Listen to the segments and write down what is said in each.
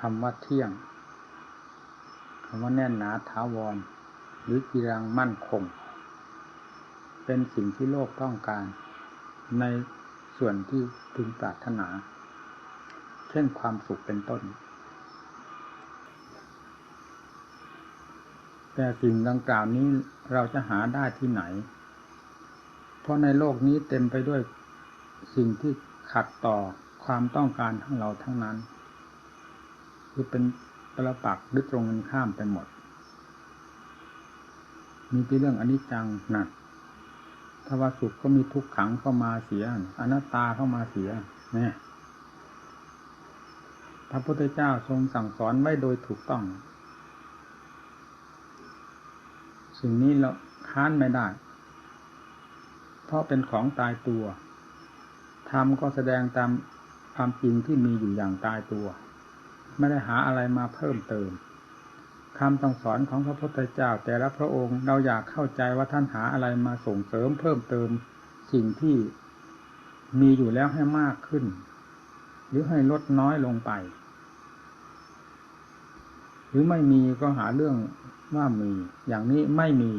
คำว่าเที่ยงคำว่าแน่นหนาถาวร หรือกีรังมั่นคง เป็นสิ่งที่โลกต้องการ ในส่วนที่พึงปรารถนา เช่นความสุขเป็นต้น แต่สิ่งดังกล่าวนี้เราจะหาได้ที่ไหน เพราะในโลกนี้เต็มไปด้วยสิ่งที่ขัดต่อความต้องการของเราทั้งนั้น คือเป็นปรปักษ์หรือตรงกันข้ามไปหมด มีที่เรื่องอนิจจังหนักถ้าว่าสุขก็มีทุกขังเข้ามาเสียอนัตตาเข้ามาเสียเนี่ยพระพุทธเจ้าทรงสั่งสอนไว้โดยถูกต้อง สิ่งนี้เราค้านไม่ได้ เพราะเป็นของตายตัวธรรมก็แสดงตามความจริงที่มีอยู่อย่างตายตัว ไม่ได้หาอะไรมาเพิ่มเติมคำต้องสอนของพระพุทธเจ้า แต่ละพระองค์เราอยากเข้าใจว่าท่านหาอะไรมาส่งเสริมเพิ่มเติมสิ่งที่มีอยู่แล้วให้มากขึ้น หรือให้ลดน้อยลงไป หรือไม่มีก็หาเรื่องว่ามีอย่างนี้ไม่มี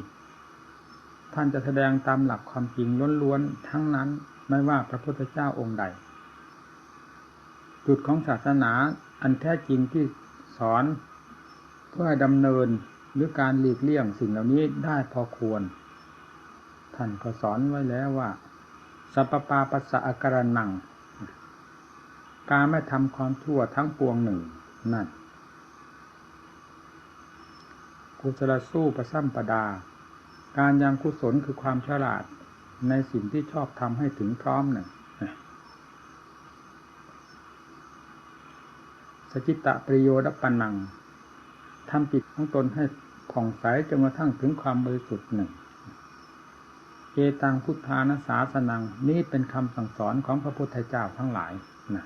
ท่านจะแสดงตามหลักความจริงล้วนๆทั้งนั้นไม่ว่าพระพุทธเจ้าองค์ใด จุดของศาสนา อันแท้จริงที่สอนเพื่อดำเนินหรือการหลีกเลี่ยงสิ่งเหล่านี้ได้พอควร ท่านก็สอนไว้แล้วว่าสัพปาปัสสะอาการนัง การไม่ทำความชั่วทั้งปวงหนึ่งนั่นกุศลสู้ประซ้ำประดา การยังกุศลคือความฉลาดในสิ่งที่ชอบทำให้ถึงพร้อมหนึ่ง สจิตะประโยชน์ปันนังทำจิตของตนให้ผ่องใสจนกระทั่งถึงความบริสุทธิ์หนึ่งเอตังพุทธานาสาสนังนี่เป็นคำสั่งสอนของพระพุทธเจ้าทั้งหลายนะ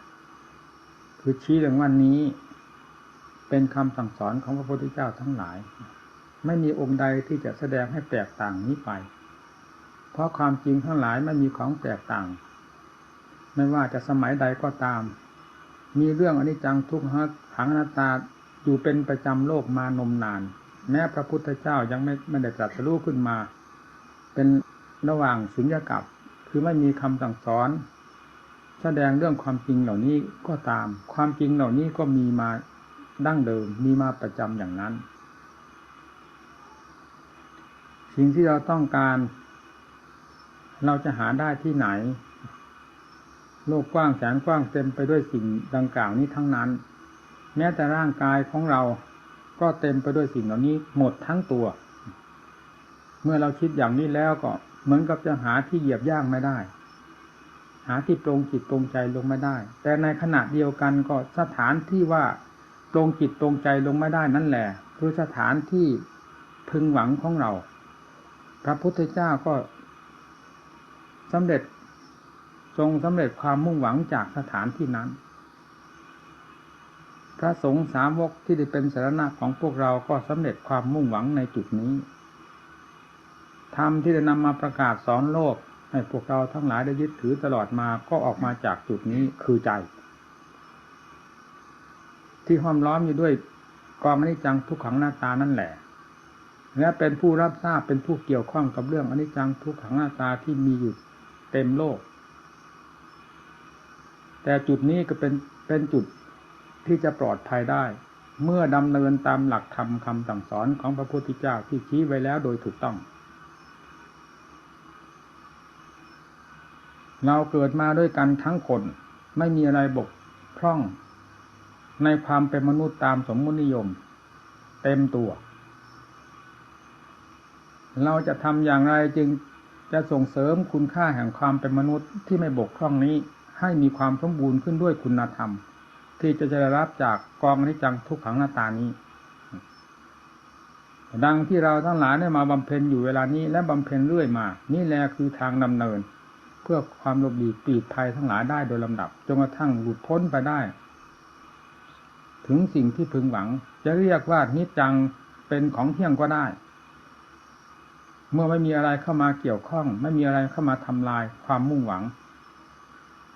คือชี้เรื่องวันนี้ เป็นคำสั่งสอนของพระพุทธเจ้าทั้งหลาย ไม่มีองค์ใดที่จะแสดงให้แตกต่างนี้ไป เพราะความจริงทั้งหลายไม่มีของแตกต่าง ไม่ว่าจะสมัยใดก็ตาม มีเรื่องอนิจจังทุกขังขังอนัตตาอยู่เป็นประจำโลกมานมนาน แม้พระพุทธเจ้ายังไม่ไม่ได้ตรัสรู้ขึ้นมา เป็นระหว่างสุญญากับคือไม่มีคำสั่งสอน แสดงเรื่องความจริงเหล่านี้ก็ตาม ความจริงเหล่านี้ก็มีมาดั้งเดิมมีมาประจำอย่างนั้น สิ่งที่เราต้องการ เราจะหาได้ที่ไหน โลกกว้างแสนกว้างเต็มไปด้วยสิ่งดังกล่าวนี้ทั้งนั้น แม้แต่ร่างกายของเราก็เต็มไปด้วยสิ่งเหล่านี้หมดทั้งตัว เมื่อเราคิดอย่างนี้แล้วก็เหมือนกับจะหาที่เหยียบย่างไม่ได้ หาที่ตรงจิตตรงใจลงไม่ได้ แต่ในขณะเดียวกันก็สถานที่ว่าตรงจิตตรงใจลงไม่ได้นั่นแหละคือสถานที่พึงหวังของเรา พระพุทธเจ้าก็สำเร็จ ทรงสำเร็จความมุ่งหวังจากสถานที่นั้น พระสงฆ์สาวกที่ได้เป็นสารณะของพวกเราก็สำเร็จความมุ่งหวังในจุดนี้ธรรมที่ได้นำมาประกาศสอนโลก ให้พวกเราทั้งหลายได้ยึดถือตลอดมาก็ออกมาจากจุดนี้คือใจ ที่ห้อมล้อมอยู่ด้วยกองอนิจจังทุกขังหน้าตานั่นแหละและเป็นผู้รับทราบเป็นผู้เกี่ยวข้องกับเรื่องอนิจจังทุกขังหน้าตาที่มีอยู่เต็มโลก แต่จุดนี้ก็เป็นเป็นจุดที่จะปลอดภัยได้ เมื่อดำเนินตามหลักธรรมคำสั่งสอนของพระพุทธเจ้าที่ชี้ไว้แล้วโดยถูกต้อง เราเกิดมาด้วยกันทั้งคนไม่มีอะไรบกพร่อง ในความเป็นมนุษย์ตามสมมตินิยม เต็มตัว เราจะทำอย่างไรจึงจะส่งเสริมคุณค่าแห่งความเป็นมนุษย์ที่ไม่บกพร่องนี้ ให้มีความสมบูรณ์ขึ้นด้วยคุณธรรม ที่จะจะรับจากกองนิจังทุกขังหน้าตานี้ ดังที่เราทั้งหลายได้มาบำเพ็ญอยู่เวลานี้และบำเพ็ญเรื่อยมา นี่แหละคือทางดำเนิน เพื่อความหลบหลีกปีดภัยทั้งหลายได้โดยลำดับจนกระทั่งหลุดพ้นไปได้ ถึงสิ่งที่พึงหวัง จะเรียกว่านิจังเป็นของเที่ยงก็ได้เมื่อไม่มีอะไรเข้ามาเกี่ยวข้อง ไม่มีอะไรเข้ามาทำลายความมุ่งหวัง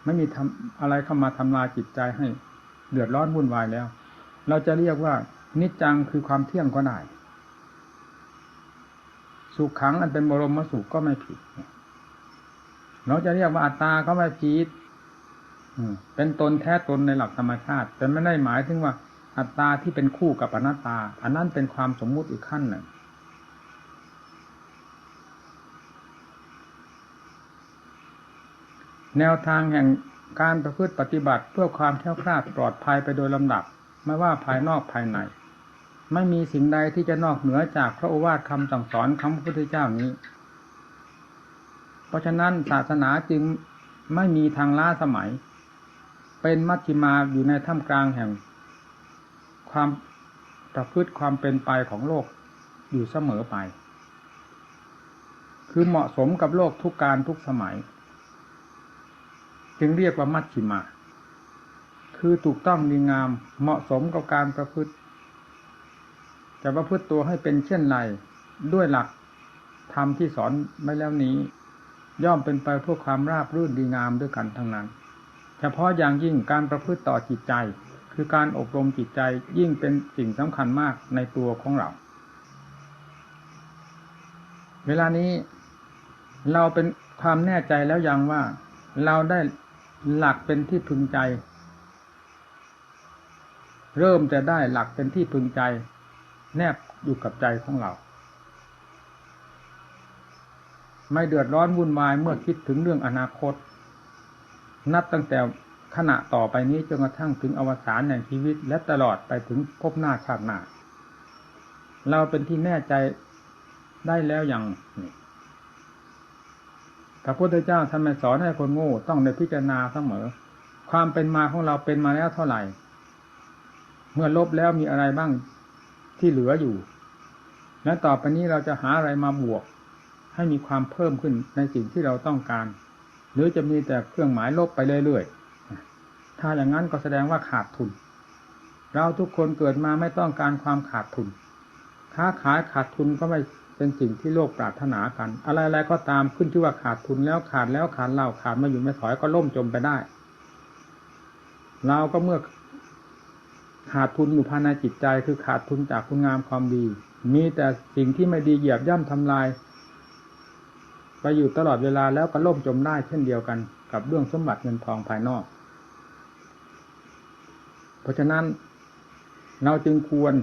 ไม่มีทำอะไรเข้ามาทำลายจิตใจให้เดือดร้อนวุ่นวายแล้ว เราจะเรียกว่า นิจจังคือความเที่ยงก็ได้ สุขขังอันเป็นบรมสุขก็ไม่ผิด เราจะเรียกว่าอัตตาก็ไม่ผิดเป็นตนแท้ตนในหลักธรรมชาติ แต่ไม่ได้หมายถึงว่าอัตตาที่เป็นคู่กับอนัตตา อันนั้นเป็นความสมมุติอีกขั้นหนึ่ง แนวทางแห่งการประพฤติปฏิบัติเพื่อความแคล้วคลาดปลอดภัยไปโดยลำดับ ไม่ว่าภายนอกภายใน ไม่มีสิ่งใดที่จะนอกเหนือจากพระโอวาทคำสั่งสอนคำพระพุทธเจ้านี้ เพราะฉะนั้นศาสนาจึงไม่มีทางล้าสมัย เป็นมัชฌิมาอยู่ในท่ามกลางแห่ง ความประพฤติความเป็นไปของโลกอยู่เสมอไป คือเหมาะสมกับโลกทุกการทุกสมัย จึงเรียกว่ามัชฌิมา คือถูกต้องดีงามเหมาะสมกับการประพฤติจะประพฤติตัวให้เป็นเช่นไรด้วยหลักธรรมที่สอนไม่แล้วนี้ ย่อมเป็นไปเพื่อความราบรื่นดีงามด้วยกันทั้งนั้น เฉพาะอย่างยิ่งการประพฤติต่อจิตใจ คือการอบรมจิตใจยิ่งเป็นสิ่งสำคัญมากในตัวของเรา เวลานี้เราเป็นความแน่ใจแล้วยังว่าเราได้ หลักเป็นที่พึงใจ เริ่มจะได้หลักเป็นที่พึงใจ แนบอยู่กับใจของเรา ไม่เดือดร้อนวุ่นวายเมื่อคิดถึงเรื่องอนาคต นับตั้งแต่ขณะต่อไปนี้จนกระทั่งถึงอวสานแห่งชีวิต และตลอดไปถึงพบหน้าชาติหน้า เราเป็นที่แน่ใจได้แล้วอย่างนี้ พระพุทธเจ้าท่านไม่สอนให้คนโง่ต้องในพิจารณาเสมอ ความเป็นมาของเราเป็นมาแล้วเท่าไหร่ เมื่อลบแล้วมีอะไรบ้างที่เหลืออยู่ และต่อไปนี้เราจะหาอะไรมาบวก ให้มีความเพิ่มขึ้นในสิ่งที่เราต้องการ หรือจะมีแต่เครื่องหมายลบไปเรื่อยๆถ้าอย่างนั้นก็แสดงว่าขาดทุน เราทุกคนเกิดมาไม่ต้องการความขาดทุน ค้าขายขาดทุนก็ไม่ เป็นสิ่งที่โลกปรารถนากัน อะไรๆก็ตามขึ้นชื่อว่าขาดทุนแล้วขาดแล้วขาดเล่าขาดมาอยู่ไม่ถอยก็ล่มจมไปได้ เราก็เมื่อขาดทุนอยู่ภายในจิตใจคือขาดทุนจากคุณงามความดี มีแต่สิ่งที่ไม่ดีเหยียบย่ำทำลาย ไปอยู่ตลอดเวลาแล้วก็ล่มจมได้เช่นเดียวกันกับเรื่องสมบัติเงินทองภายนอก เพราะฉะนั้นเราจึงควร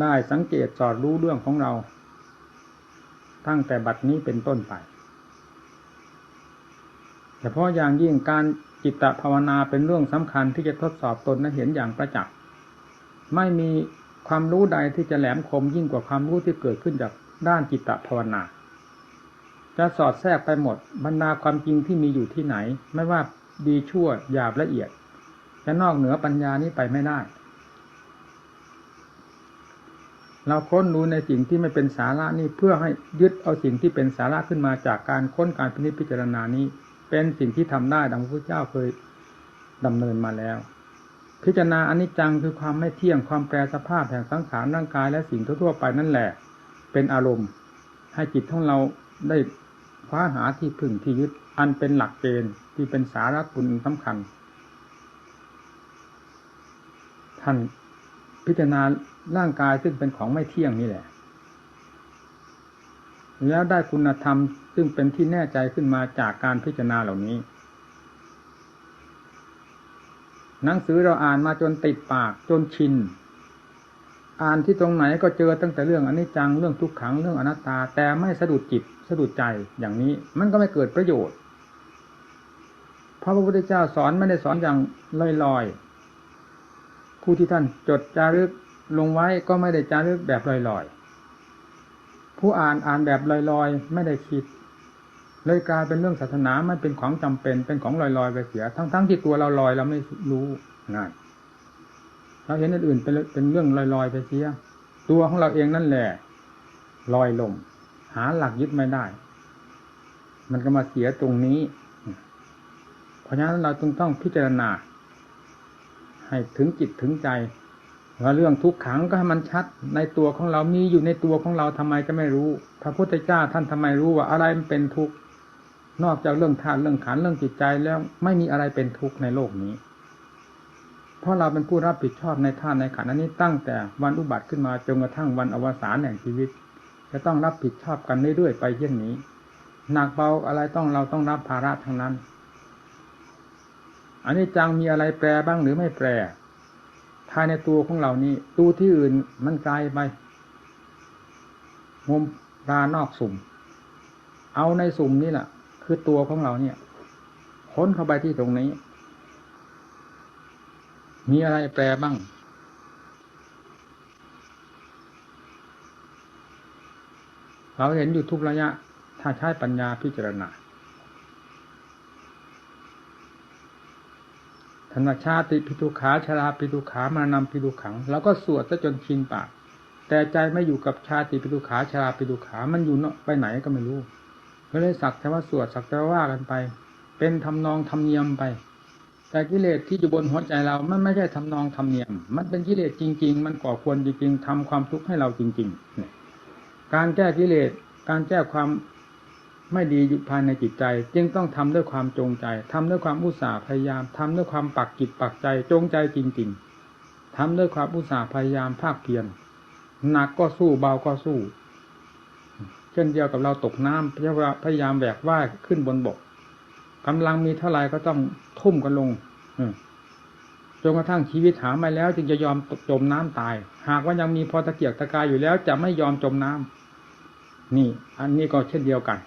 ได้สังเกตสอดรู้เรื่องของเรา ตั้งแต่บัดนี้เป็นต้นไปเฉพาะอย่างยิ่งการจิตตภาวนาเป็นเรื่องสำคัญที่จะทดสอบตนนั้นเห็นอย่างประจักษ์ไม่มีความรู้ใดที่จะแหลมคมยิ่งกว่าความรู้ที่เกิดขึ้นจากด้านจิตตภาวนา จะสอดแทรกไปหมดบรรดาความจริงที่มีอยู่ที่ไหน ไม่ว่าดีชั่วหยาบละเอียด จะนอกเหนือปัญญานี้ไปไม่ได้ เราค้นดูในสิ่งที่ไม่เป็นสาระนี่เพื่อให้ยึดเอาสิ่งที่เป็นสาระขึ้นมาจากการค้นการพิพจารณานี้ เป็นสิ่งที่ทำได้ดังพระพุทธเจ้าเคยดำเนินมาแล้ว พิจารณาอนิจจังคือความไม่เที่ยงความแปรสภาพแห่งสังขารร่างกายและสิ่งทั่วไปนั่นแหละ เป็นอารมณ์ ให้จิตของเราได้คว้าหาที่พึ่งที่ยึดอันเป็นหลักเกณฑ์ที่เป็นสาระคุณสำคัญ ท่านพิจารณา ร่างกายซึ่งเป็นของไม่เที่ยงนี่แหละ แล้วได้คุณธรรมซึ่งเป็นที่แน่ใจขึ้นมาจากการพิจารณาเหล่านี้ หนังสือเราอ่านมาจนติดปากจนชิน อ่านที่ตรงไหนก็เจอตั้งแต่เรื่องอนิจจังเรื่องทุกขังเรื่องอนัตตา แต่ไม่สะดุดจิตสะดุดใจอย่างนี้ มันก็ไม่เกิดประโยชน์พระพุทธเจ้าสอนไม่ได้สอนอย่างลอยๆผู้ที่ท่านจดจารึก ลงไว้ก็ไม่ได้จารึกแบบลอยๆ ผู้อ่านอ่านแบบลอยๆ ไม่ได้คิด เลยกลายเป็นเรื่องศาสนาไม่เป็นของจำเป็นเป็นของลอยๆไปเสีย ทั้งๆทที่ตัวเราลอยเราไม่รู้นั่นเราเห็นอื่นๆเป็นเป็นเรื่องลอยๆไปเสีย ตัวของเราเองนั่นแหละลอยลม หาหลักยึดไม่ได้ มันก็มาเสียตรงนี้ เพราะฉะนั้นเราต้องต้องพิจารณาให้ถึงจิตถึงใจ ว่าเรื่องทุกขังก็ให้มันชัด ในตัวของเรามีอยู่ในตัวของเราทำไมจะไม่รู้ พระพุทธเจ้าท่านทำไมรู้ว่าอะไรมันเป็นทุกข์นอกจากเรื่องธาตุเรื่องขันเรื่องจิตใจแล้วไม่มีอะไรเป็นทุกข์ในโลกนี้ เพราะเราเป็นผู้รับผิดชอบในท่านในขันอันนี้ตั้งแต่วันอุบัติขึ้นมาจนกระทั่งวันอวสานแห่งชีวิต จะต้องรับผิดชอบกันเรื่อยๆไปเช่นนี้หนักเบาอะไรต้องเราต้องรับภาระทั้งนั้นอันนี้จังมีอะไรแปรบ้างหรือไม่แปร ภายในตัวของเรานี่ตัวที่อื่นมันไกลไปงมรานอกสุ่ม เอาในสุ่มนี่แหละคือตัวของเราเนี่ย ค้นเข้าไปที่ตรงนี้ มีอะไรแปลบ้างเราเห็นอยู่ทุกระยะ ถ้าใช้ปัญญาพิจารณา ธรรมชาติปิทุขาชราปิทุขามานำปิทุขัง แล้วก็สวดซะจนชินปาก แต่ใจไม่อยู่กับชาติปิทุขาชราปิทุขา มันอยู่เนาะไปไหนก็ไม่รู้ก็เลยสักแต่ว่าสวดสักแต่ว่ากันไป เป็นทำนองทำเนียมไป แต่กิเลสที่อยู่บนหัวใจเรา มันไม่ใช่ทำนองทำเนียม มันเป็นกิเลสจริง ๆ มันก่อควรจริงๆทำความทุกข์ให้เราจริงๆการแก้กิเลสการแก้ความ ไม่ดีอยู่ภายในจิตใจ จึงต้องทำด้วยความจงใจทำด้วยความอุตสาห์พยายามทำด้วยความปักจิตปักใจจงใจจริง ๆทำด้วยความอุตสาห์พยายามภาคเพียรหนักก็สู้เบาก็สู้ เช่นเดียวกับเราตกน้ำพยายามแบกว่ายขึ้นบนบกกำลังมีเท่าไรก็ต้องทุ่มกันลงจนกระทั่งชีวิตหาไม่แล้ว จึงจะยอมจมน้ำตาย หากว่ายังมีพอตะเกียกตะกายอยู่แล้ว จะไม่ยอมจมน้ำนี่ อันนี้ก็เช่นเดียวกัน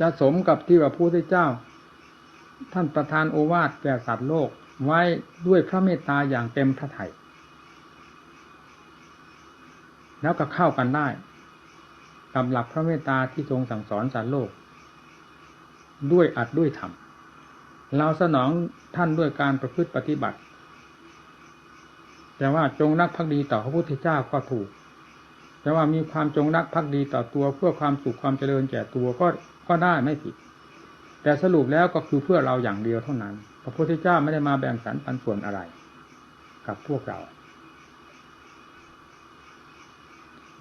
จะสมกับที่ว่าพระพุทธเจ้า ท่านประทานโอวาทแก่สัตว์โลกไว้ด้วยพระเมตตาอย่างเต็มพระทัยแล้วก็เข้ากันได้กับหลักพระเมตตาที่ทรงสั่งสอนสัตว์โลก ด้วยอัดด้วยธรรมเราสนองท่านด้วยการประพฤติปฏิบัติ แต่ว่าจงรักภักดีต่อพระพุทธเจ้าก็ถูก แต่ว่ามีความจงรักภักดีต่อตัวเพื่อความสุขความเจริญแก่ตัวก็ ก็ได้ไม่ผิด แต่สรุปแล้วก็คือเพื่อเราอย่างเดียวเท่านั้น พระพุทธเจ้าไม่ได้มาแบ่งสรรปันส่วนอะไร กับพวกเรา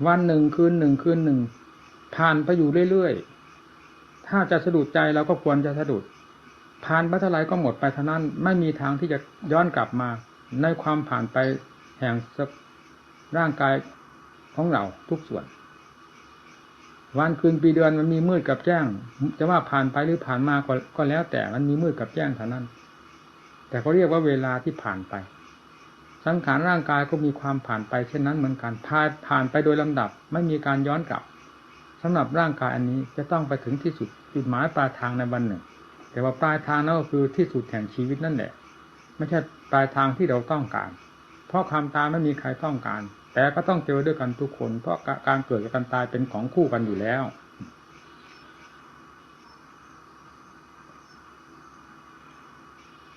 วันหนึ่งคืนหนึ่งคืนหนึ่งผ่านไปอยู่เรื่อยๆ ถ้าจะสะดุดใจเราก็ควรจะสะดุดผ่านไปเท่าไรก็หมดไปเท่านั้นไม่มีทางที่จะย้อนกลับมา ในความผ่านไปแห่งร่างกายของเราทุกส่วน วันคืนปีเดือนมันมีมืดกับแจ้ง จะว่าผ่านไปหรือผ่านมาก็ก็แล้ว แต่มันมีมืดกับแจ้งเท่านั้น แต่เขาเรียกว่าเวลาที่ผ่านไป สังขารร่างกายก็มีความผ่านไปเช่นนั้นเหมือนกันผ่านผ่านไปโดยลำดับ ไม่มีการย้อนกลับสำหรับร่างกายอันนี้จะต้องไปถึงที่สุดจุดหมายปลายทางในวันหนึ่ง แต่ว่าปลายทางนั่นก็คือที่สุดแห่งชีวิตนั่นแหละ ไม่ใช่ปลายทางที่เราต้องการ เพราะความตายไม่มีใครต้องการ แต่ก็ต้องเจอด้วยกันทุกคน เพราะการเกิดกับการตายเป็นของคู่กันอยู่แล้ว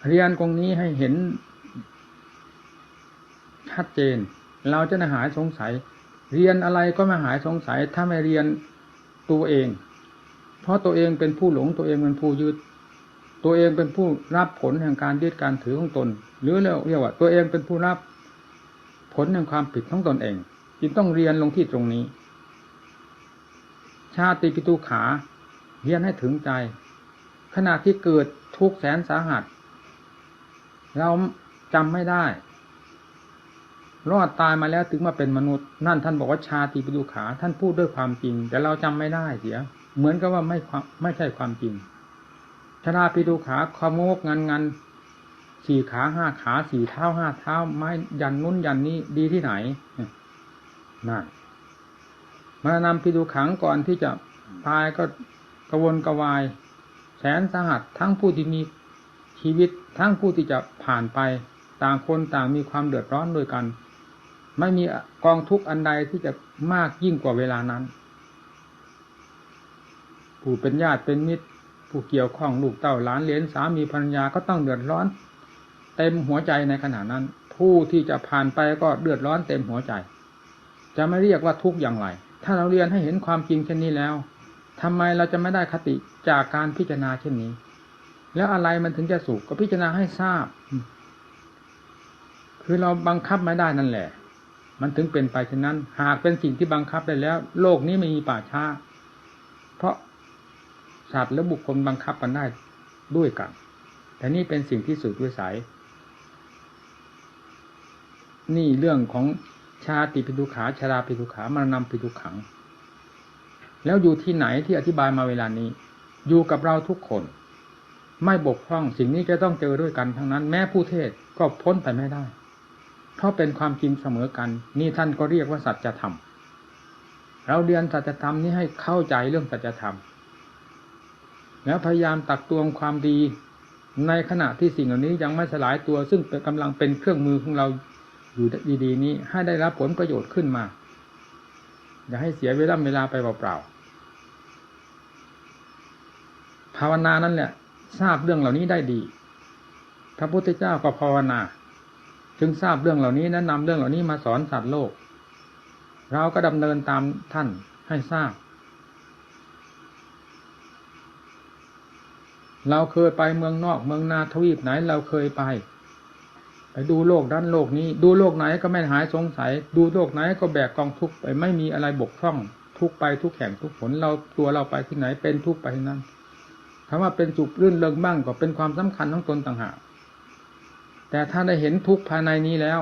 เรียนตรงนี้ให้เห็นชัดเจน เราจะหายสงสัย เรียนอะไรก็ม่หายสงสัย ถ้าไม่เรียนตัวเอง เพราะตัวเองเป็นผู้หลงตัวเองเป็นผู้ยึดตัวเองเป็นผู้รับผลแห่งการยึดการถือของตน หรือเรียกว่า ตัวเองเป็นผู้รับ ผลแห่งความผิดของตนเอง จึงต้องเรียนลงที่ตรงนี้ ชาติปิตุขาเรียนให้ถึงใจ ขณะที่เกิดทุกแสนสาหัส เราจำไม่ได้ รอดตายมาแล้วถึงมาเป็นมนุษย์ นั่นท่านบอกว่าชาติปิดุขา ท่านพูดด้วยความจริง แต่เราจำไม่ได้เสีย เหมือนกับว่าไม่ไม่ใช่ความจริงชาติปิดุขาความโงกงันงัน สี่ขาห้าขาสี่เท้าห้าเท้า ไม้ยันนู้นยันนี้ดีที่ไหนนั่นมานำปิดุขังก่อนที่จะตายก็กระวนกระวาย แสนสาหัสทั้งผู้ที่มีชีวิตทั้งผู้ที่จะผ่านไป ต่างคนต่างมีความเดือดร้อนด้วยกัน ไม่มีกองทุกข์อันใดที่จะมากยิ่งกว่าเวลานั้น ผู้เป็นญาติเป็นมิตร ผู้เกี่ยวข้องลูกเต้าหลานเลี้ยงสามีภรรยาก็ต้องเดือดร้อน เต็มหัวใจในขณะนั้น ผู้ที่จะผ่านไปก็เดือดร้อนเต็มหัวใจ จะไม่เรียกว่าทุกข์อย่างไร ถ้าเราเรียนให้เห็นความจริงเช่นนี้แล้วทำไมเราจะไม่ได้คติจากการพิจารณาเช่นนี้ แล้วอะไรมันถึงจะสุขก็พิจารณาให้ทราบ คือเราบังคับไม่ได้นั่นแหละ มันถึงเป็นไปเช่นนั้น หากเป็นสิ่งที่บังคับได้แล้ว โลกนี้ไม่มีป่าช้า เพราะสัตว์และบุคคลบังคับกันได้ด้วยกันแต่แต่นี่เป็นสิ่งที่สุดวิสัย นี่เรื่องของชาติปิทุขาชาราปิทุขามานำปิทุขัง แล้วอยู่ที่ไหนที่อธิบายมาเวลานี้ อยู่กับเราทุกคน ไม่บกพร่องสิ่งนี้จะต้องเจอด้วยกันทั้งนั้น แม้ผู้เทศก็พ้นไปไม่ได้ เพราะเป็นความจริงเสมอกัน นี่ท่านก็เรียกว่าสัจธรรมเราเรียนสัจธรรมนี้ให้เข้าใจเรื่องสัจธรรม แล้วพยายามตักตวงความดีในขณะที่สิ่งเหล่านี้ยังไม่สลายตัว ซึ่งกำลังเป็นเครื่องมือของเรา อยู่ดีๆ นี้ให้ได้รับผลประโยชน์ขึ้นมา อย่าให้เสียเวลาเวลาไปเปล่าๆภาวนานั่นแหละทราบเรื่องเหล่านี้ได้ดี พระพุทธเจ้าก็ภาวนา จึงทราบเรื่องเหล่านี้แนะนำเรื่องเหล่านี้มาสอนสัตว์โลก เราก็ดำเนินตามท่านให้ทราบ เราเคยไปเมืองนอกเมืองนาทวีปไหนเราเคยไป ไปดูโลกด้านโลกนี้ ดูโลกไหนก็ไม่หายสงสัย ดูโลกไหนก็แบกกองทุกไปไม่มีอะไรบกพร่อง ทุกไปทุกแห่งทุกผลเราตัวเราไปที่ไหนเป็นทุกไปที่นั้นคำว่าเป็นสุขรื่นเริงบ้างก็เป็นความสำคัญของตนต่างหากแต่ถ้าได้เห็นทุกภายในนี้แล้ว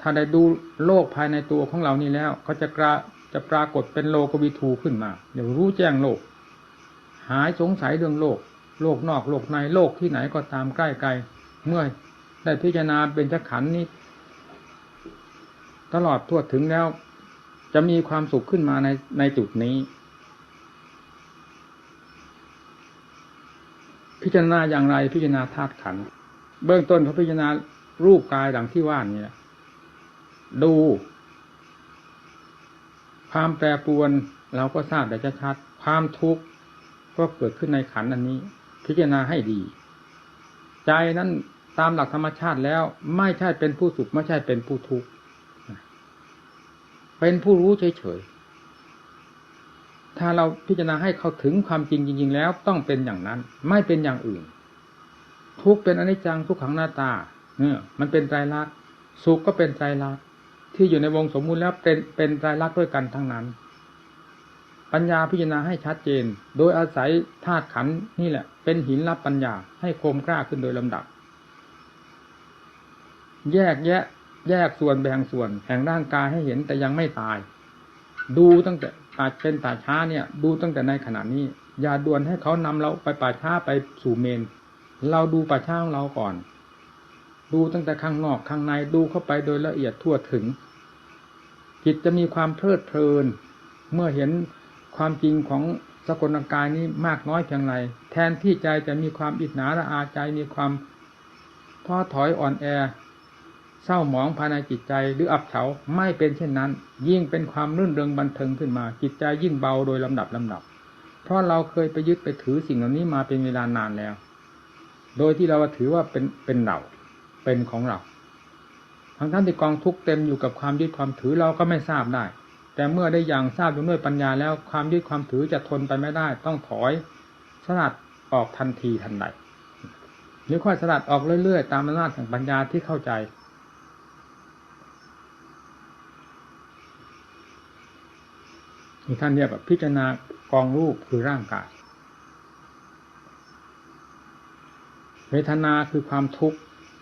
ถ้าได้ดูโลกภายในตัวของเรานี้แล้ว ก็จะกระจะปรากฏเป็นโลกวิทูขึ้นมา เดี๋ยวรู้แจ้งโลก หายสงสัยเรื่องโลก โลกนอกโลกในโลกที่ไหนก็ตามใกล้ไกลเมื่อ ได้พิจารณาเป็นจักขันนี้ ตลอดทั่วถึงแล้ว จะมีความสุขขึ้นมาในในจุดนี้ พิจารณาอย่างไรพิจารณาธาตุขัน เบื้องต้นเขาพิจารณารูปกายดังที่ว่านี่แหละดู ความแปรปรวนเราก็ทราบแต่ชัดความทุกข์ก็เกิดขึ้นในขันอันนี้ พิจารณาให้ดี ใจนั้น ตามหลักธรรมชาติแล้วไม่ใช่เป็นผู้สุขไม่ใช่เป็นผู้ทุกข์เป็นผู้รู้เฉยๆ ถ้าเราพิจารณาให้เขาถึงความจริงจริง ๆ แล้วต้องเป็นอย่างนั้น ไม่เป็นอย่างอื่น ทุกข์เป็นอนิจจังทุกขังหน้าตาเนี่ยมันเป็นไตรลักษณ์สุขก็เป็นไตรลักษณ์ที่อยู่ในวงสมมูลแล้วเป็นเป็นไตรลักษณ์ด้วยกันทั้งนั้น ปัญญาพิจารณาให้ชัดเจน โดยอาศัยธาตุขันนี่แหละ เป็นหินรับปัญญาให้คมกล้าขึ้นโดยลำดับ แยกแยะ แยกส่วนแบ่งส่วนแห่งร่างกายให้เห็นแต่ยังไม่ตาย ดูตั้งแต่ป่าเป็นป่าช้าเนี่ย ดูตั้งแต่ในขณะนี้ อย่าด่วนให้เขานำเราไปป่าช้าไปสู่เมน เราดูป่าช้าของเราก่อน ดูตั้งแต่ข้างนอกข้างในดูเข้าไปโดยละเอียดทั่วถึง จิตจะมีความเพลิดเพลิน เมื่อเห็นความจริงของสกลกายนี้มากน้อยเพียงไรแทนที่ใจจะมีความอิจฉาระอาใจมีความท้อถอยอ่อนแอ เศร้าหมองภายในจิตใจหรืออับเฉาไม่เป็นเช่นนั้น ยิ่งเป็นความรื่นเริงบันเทิงขึ้นมา จิตใจยิ่งเบาโดยลำดับลำดับ เพราะเราเคยไปยึดไปถือสิ่งเหล่านี้มาเป็นเวลานานแล้ว โดยที่เราถือว่าเป็นเป็นเราเป็นของเราทั้งท่านที่กองทุกเต็มอยู่กับความยึดความถือเราก็ไม่ทราบได้ แต่เมื่อได้อย่างทราบด้วยปัญญาแล้วความยึดความถือจะทนไปไม่ได้ ต้องถอยสลัดออกทันทีทันใดหรือค่อยสลัดออกเรื่อยๆ ตามอำนาจแห่งปัญญาที่เข้าใจ ที่ท่านเรียกว่าพิจารณากองรูปคือร่างกาย เวทนาคือความทุกข์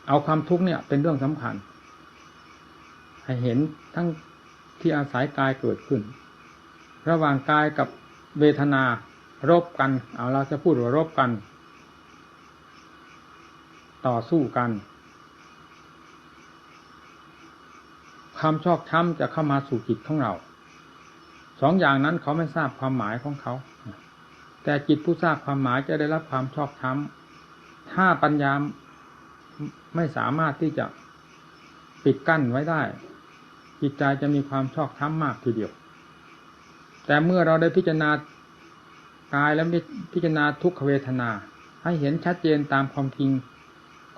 เอาความทุกข์เนี่ยเป็นเรื่องสำคัญ ให้เห็นทั้งที่อาศัยกายเกิดขึ้น ระหว่างกายกับเวทนารบกัน เอาเราจะพูดว่ารบกัน ต่อสู้กันความชอบช้ำจะเข้ามาสู่จิตของเรา สองอย่างนั้นเขาไม่ทราบความหมายของเขา แต่จิตผู้ทราบความหมายจะได้รับความชอบช้ำถ้าปัญญาไม่สามารถที่จะปิดกั้นไว้ได้ จิตใจจะมีความชอบช้ำมากทีเดียว แต่เมื่อเราได้พิจารณากายและพิจารณาทุกขเวทนา ให้เห็นชัดเจนตามความจริง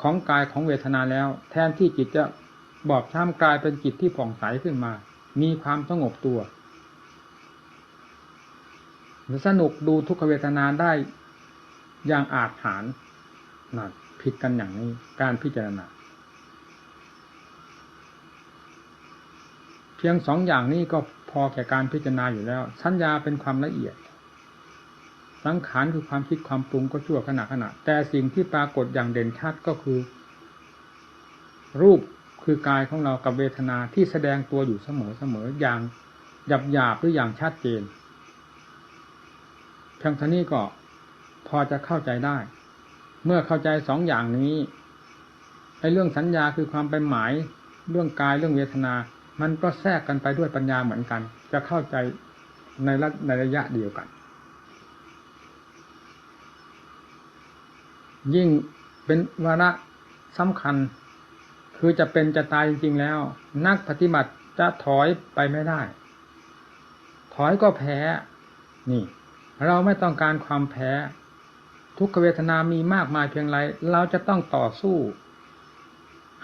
ของกายของเวทนาแล้ว แทนที่จิตจะบอบช้ำกลายเป็นจิตที่ผ่องใสขึ้นมา มีความสงบตัว สนุกดูทุกขเวทนาได้อย่างอาจหารนะผิดกันอย่างนี้การพิจารณาเพียงสองอย่างนี้ก็พอแก่การพิจารณาอยู่แล้ว สัญญาเป็นความละเอียด สังขารคือความคิดความปรุงก็ชั่วขณะขณะ แต่สิ่งที่ปรากฏอย่างเด่นชัดก็คือ รูปคือกายของเรากับเวทนาที่แสดงตัวอยู่เสมอเสมออย่างหยาบหยาบหรืออย่างชัดเจน พียงเท่านี้ก็พอจะเข้าใจได้ เมื่อเข้าใจสองอย่างนี้ไอ้เรื่องสัญญาคือความไปหมาย เรื่องกายเรื่องเวทนา มันก็แทรกกันไปด้วยปัญญาเหมือนกัน จะเข้าใจในระในระยะเดียวกัน ยิ่งเป็นวาระสำคัญ คือจะเป็นจะตายจริงๆแล้ว นักปฏิบัติจะถอยไปไม่ได้ ถอยก็แพ้ นี่ เราไม่ต้องการความแพ้ ทุกขเวทนามีมากมายเพียงไร เราจะต้องต่อสู้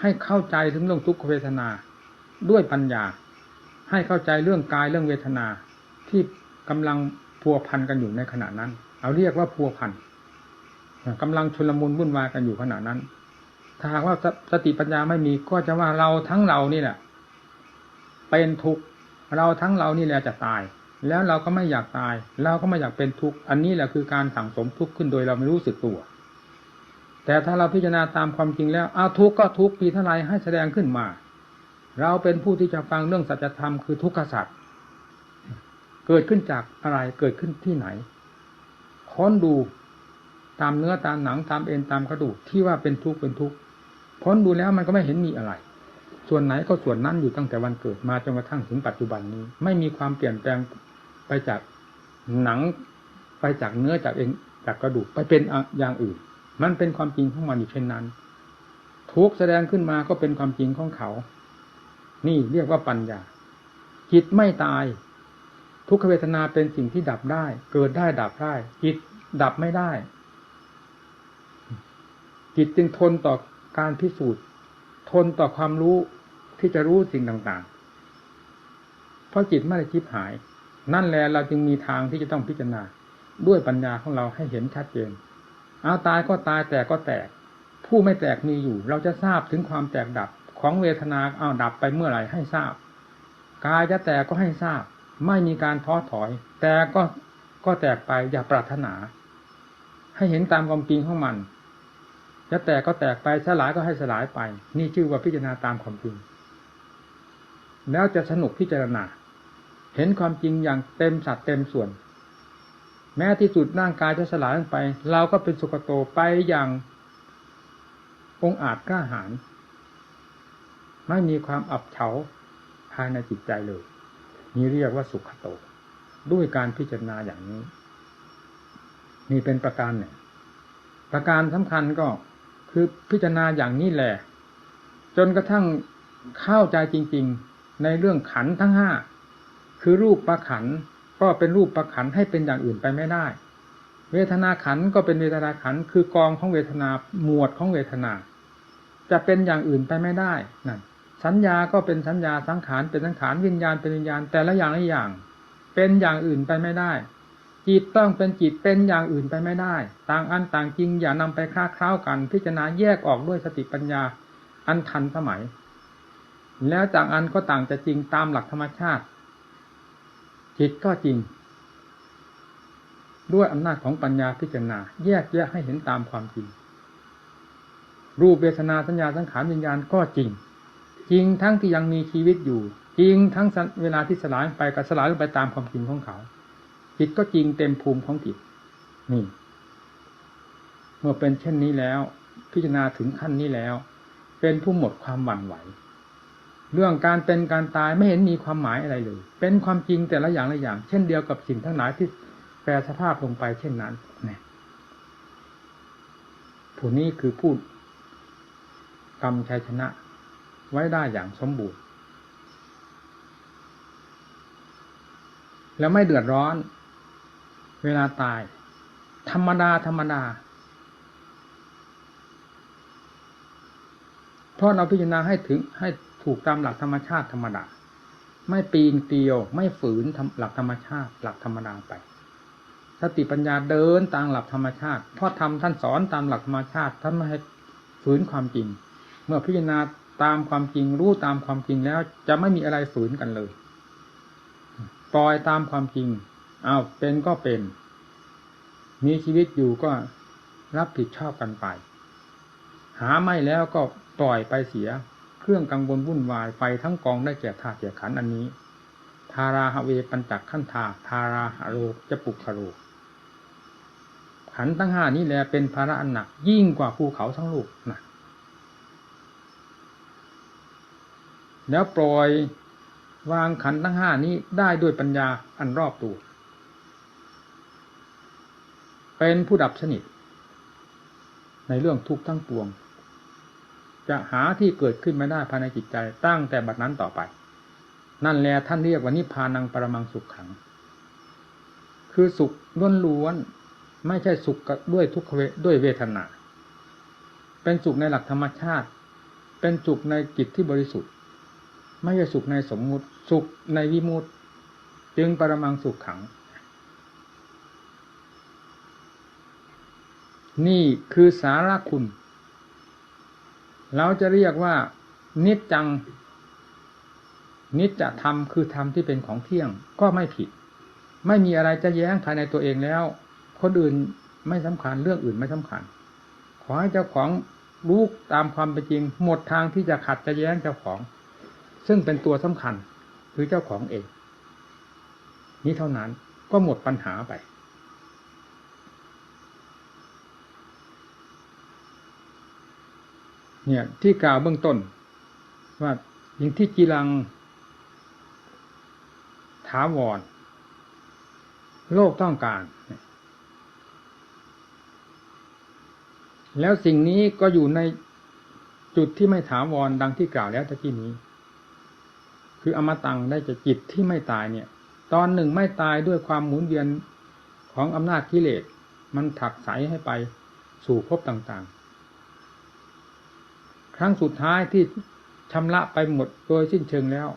ให้เข้าใจถึงเรื่องทุกขเวทนา ด้วยปัญญา ให้เข้าใจเรื่องกายเรื่องเวทนา ที่กำลังพัวพันกันอยู่ในขณะนั้น เอาเรียกว่าพัวพันกำลังชุลมุนวุ่นวายกันอยู่ขณะนั้น ถ้าหากว่าสติปัญญาไม่มีก็จะว่าเราทั้งเรานี่แหละเป็นทุกข์เราทั้งเรานี่แหละจะตาย แล้วเราก็ไม่อยากตาย เราก็ไม่อยากเป็นทุกข์ อันนี้แหละคือการสั่งสมทุกข์ขึ้นโดยเราไม่รู้สึกตัว แต่ถ้าเราพิจารณาตามความจริงแล้วเอาทุกข์ก็ทุกข์ปีเท่าไรให้แสดงขึ้นมา เราเป็นผู้ที่จะฟังเรื่องสัจธรรมคือทุกขสัจเกิดขึ้นจากอะไรเกิดขึ้นที่ไหน ค้นดูตามเนื้อตามหนังตามเอ็นตามกระดูกที่ว่าเป็นทุกข์เป็นทุกข์ค้นดูแล้วมันก็ไม่เห็นมีอะไร ส่วนไหนก็ส่วนนั้นอยู่ตั้งแต่วันเกิดมาจนกระทั่งถึงปัจจุบันนี้ ไม่มีความเปลี่ยนแปลง ไปจากหนังไปจากเนื้อจากเอ็นจากกระดูกไปเป็นอย่างอื่น มันเป็นความจริงของมันอยู่เช่นนั้น ทุกแสดงขึ้นมาก็เป็นความจริงของเขา นี่เรียกว่าปัญญา จิตไม่ตาย ทุกขเวทนาเป็นสิ่งที่ดับได้ เกิดได้ดับได้ จิตดับไม่ได้ จิตจึงทนต่อการพิสูจน์ ทนต่อความรู้ที่จะรู้สิ่งต่างๆ เพราะจิตไม่ได้คิดหาย นั่นแหละเราจึงมีทางที่จะต้องพิจารณา ด้วยปัญญาของเราให้เห็นชัดเจน เอาตายก็ตายแตกก็แตก ผู้ไม่แตกมีอยู่ เราจะทราบถึงความแตกดับของเวทนาเอาดับไปเมื่อไหร่ให้ทราบ กายจะแตกก็ให้ทราบ ไม่มีการท้อถอย แต่ก็ก็แตกไปอย่าปรารถนา ให้เห็นตามความจริงของมันจะแตกก็แตกไปสลายก็ให้สลายไป นี่ชื่อว่าพิจารณาตามความจริงแล้วจะสนุกพิจารณา เห็นความจริงอย่างเต็มสัดเต็มส่วน แม้ที่สุดร่างกายจะสลายลงไป เราก็เป็นสุขโตไปอย่างองอาจกล้าหาญไม่มีความอับเฉาภายในจิตใจเลยนี่เรียกว่าสุขโต ด้วยการพิจารณาอย่างนี้ นี่เป็นประการหนึ่งประการสำคัญก็คือพิจารณาอย่างนี้แหละ จนกระทั่งเข้าใจจริง ๆ ในเรื่องขันทั้งห้า คือรูปประขันก็เป็นรูปประขันให้เป็นอย่างอื่นไปไม่ได้ เวทนาขันก็เป็นเวทนาขันคือกองของเวทนาหมวดของเวทนา จะเป็นอย่างอื่นไปไม่ได้นั่นสัญญาก็เป็นสัญญาสังขารเป็นสังขารวิญญาณเป็นวิญญาณ แต่ละอย่างละอย่าง เป็นอย่างอื่นไปไม่ได้ จิตต้องเป็นจิตเป็นอย่างอื่นไปไม่ได้ ต่างอันต่างจริงอย่านำไปคล้าคล้ากัน พิจารณาแยกออกด้วยสติปัญญาอันทันสมัย แล้วจากอันก็ต่างจะจริงตามหลักธรรมชาติ จิตก็จริง ด้วยอำนาจของปัญญาพิจารณา แยกแยกให้เห็นตามความจริง รูปเวทนาสัญญาสังขารวิญญาณก็จริง จริงทั้งที่ยังมีชีวิตอยู่ จริงทั้งเวลาที่สลายไปก็สลายไปตามความจริงของเขาจิตก็จริงเต็มภูมิของจิตนี่ เมื่อเป็นเช่นนี้แล้ว พิจารณาถึงขั้นนี้แล้ว เป็นผู้หมดความหวั่นไหว เรื่องการเป็นการตายไม่เห็นมีความหมายอะไรเลย เป็นความจริงแต่ละอย่างละอย่าง เช่นเดียวกับสิ่งทั้งหลายที่แปรสภาพลงไปเช่นนั้นนี่ผู้นี้คือพูดกรรมชัยชนะ ไว้ได้อย่างสมบูรณ์ แล้วไม่เดือดร้อน เวลาตาย ธรรมดาธรรมดาเพราะเราพิจารณาให้ถึงให้ ถูกตามหลักธรรมชาติธรรมดา ไม่ปีนเตียว ไม่ฝืนหลักธรรมชาติ หลักธรรมดาไปสติปัญญาเดินตามหลักธรรมชาติพราะทำท่านสอนตามหลักธรรมชาติท่านไม่ให้ฝืนความจริง เมื่อพิจารณาตามความจริงรู้ตามความจริงแล้ว จะไม่มีอะไรฝืนกันเลยปล่อยตามความจริงเอาเป็นก็เป็น มีชีวิตอยู่ก็รับผิดชอบกันไป หาไม่แล้วก็ปล่อยไปเสีย เครื่องกังวลวุ่นวายไฟทั้งกองได้แก่ธาตุแก่ขันอันนี้ ทาราหเวปัญจักขันธาทาราหโรจะปุกขโรขันทั้งห้านี้แหละเป็นภาระอันหนัก ยิ่งกว่าภูเขาทั้งลูกนะแล้วปล่อยวางขันทั้งห้านี้ได้ด้วยปัญญาอันรอบตัว เป็นผู้ดับสนิทในเรื่องทุกข์ทั้งปวง จะหาที่เกิดขึ้นไม่ได้ภายในจิตใจตั้งแต่บัดนั้นต่อไป นั่นแหละท่านเรียกว่านิพพานังปรมังสุขขัง คือสุขล้วนๆไม่ใช่สุขด้วยทุกขเวด้วยเวทนา เป็นสุขในหลักธรรมชาติ เป็นสุขในจิตที่บริสุทธิ์ ไม่ใช่สุขในสมมุติ สุขในวิมุตติจึงปรมังสุขขัง นี่คือสาระคุณ เราจะเรียกว่า นิจจัง นิจจะธรรมคือธรรมที่เป็นของเที่ยงก็ไม่ผิด ไม่มีอะไรจะแย้งภายในตัวเองแล้ว คนอื่นไม่สำคัญเรื่องอื่นไม่สำคัญ ขอให้เจ้าของรู้ตามความเป็นจริง หมดทางที่จะขัดจะแย้งเจ้าของ ซึ่งเป็นตัวสำคัญคือเจ้าของเอง นี้เท่านั้นก็หมดปัญหาไป เนี่ย ที่กล่าวเบื้องต้น ว่ายิงที่กีรังถาวรโลกต้องการ แล้วสิ่งนี้ก็อยู่ในจุดที่ไม่ถาวรดังที่กล่าวแล้วตะกี้นี้ คืออมตังได้จะจิตที่ไม่ตายเนี่ย ตอนหนึ่งไม่ตายด้วยความหมุนเวียนของอำนาจกิเลสมันถักใสให้ไปสู่ภพต่างๆ รั้งสุดท้ายที่ชำระไปหมดโดยสิ้นเชิงแล้ว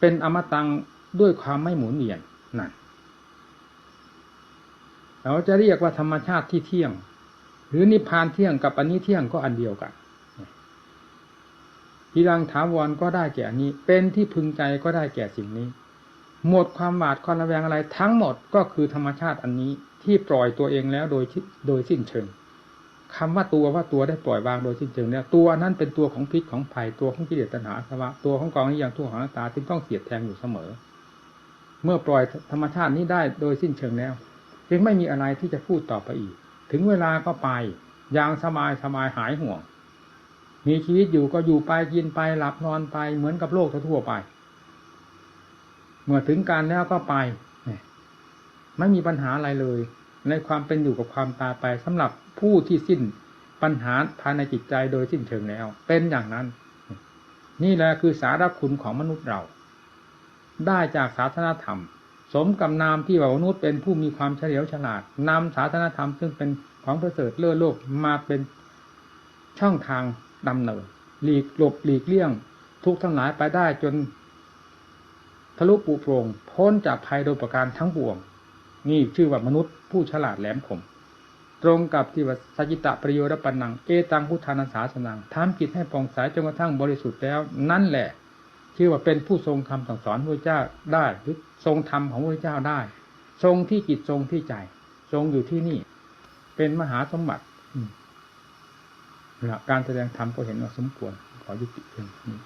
เป็นอมตังด้วยความไม่หมุนเวียนนั่นเราจะเรียกว่าธรรมชาติที่เที่ยง หรือนิพพานเที่ยงกับอันนี้เที่ยงก็อันเดียวกันทีรังถาวรก็ได้แก่อันี้ เป็นที่พึงใจก็ได้แก่สิ่งนี้ หมดความหวาดความระแวงอะไรทั้งหมดก็คือธรรมชาติอันนี้ที่ปล่อยตัวเองแล้วโดยโดยสิ้นเชิง คำว่าตัวว่าตัวได้ปล่อยวางโดยสิ้นเชิงเนี่ยตัวนั้นเป็นตัวของพิษของภัยตัวของกิเลสตัณหาสวะตัวของกองนี้อย่างทุกข์ของหน้าตาจึงต้องเสียดแทงอยู่เสมอ เมื่อปล่อยธรรมชาตินี้ได้โดยสิ้นเชิงแล้วจึงไม่มีอะไรที่จะพูดต่อไปอีก ถึงเวลาก็ไปอย่างสบายสบายหายห่วง มีชีวิตอยู่ก็อยู่ไปกินไปหลับนอนไปเหมือนกับโลกทั่วไป เมื่อถึงการแล้วก็ไปไม่มีปัญหาอะไรเลย ในความเป็นอยู่กับความตายไปสำหรับ ผู้ที่สิ้นปัญหาภายในจิตใจโดยสิ้นเชิงแล้ว เป็นอย่างนั้น นี่แหละคือสาระคุณของมนุษย์เรา ได้จากศาสนาธรรม สมกับนามที่ว่ามนุษย์เป็นผู้มีความเฉลียวฉลาดนำศาสนาธรรม ซึ่งเป็นของประเสริฐเลื่อโลกมาเป็นช่องทางดำเนินหลีกหลบหลีกเลี่ยง ทุกทั้งหลายไปได้จนทะลุปุโปรงพ้นจากภัยโดยประการทั้งปวง นี่ชื่อว่ามนุษย์ผู้ฉลาดแหลมคม ตรงกับที่ว่าสัจิตะประโยชน์ปันนัง เอตังพุทธานาสาสนังทำจิตให้ปองใสจนกระทั่งบริสุทธิ์แล้ว นั่นแหละชื่อว่าเป็นผู้ทรงคำสั่งสอนพระเจ้าได้หรือทรงธรรมของพระเจ้าได้ ทรงที่จิตทรงที่ใจ ทรงอยู่ที่นี่ เป็นมหาสมบัติการแสดงธรรมก็เห็นว่าสมควรขอยุติเพียงนี้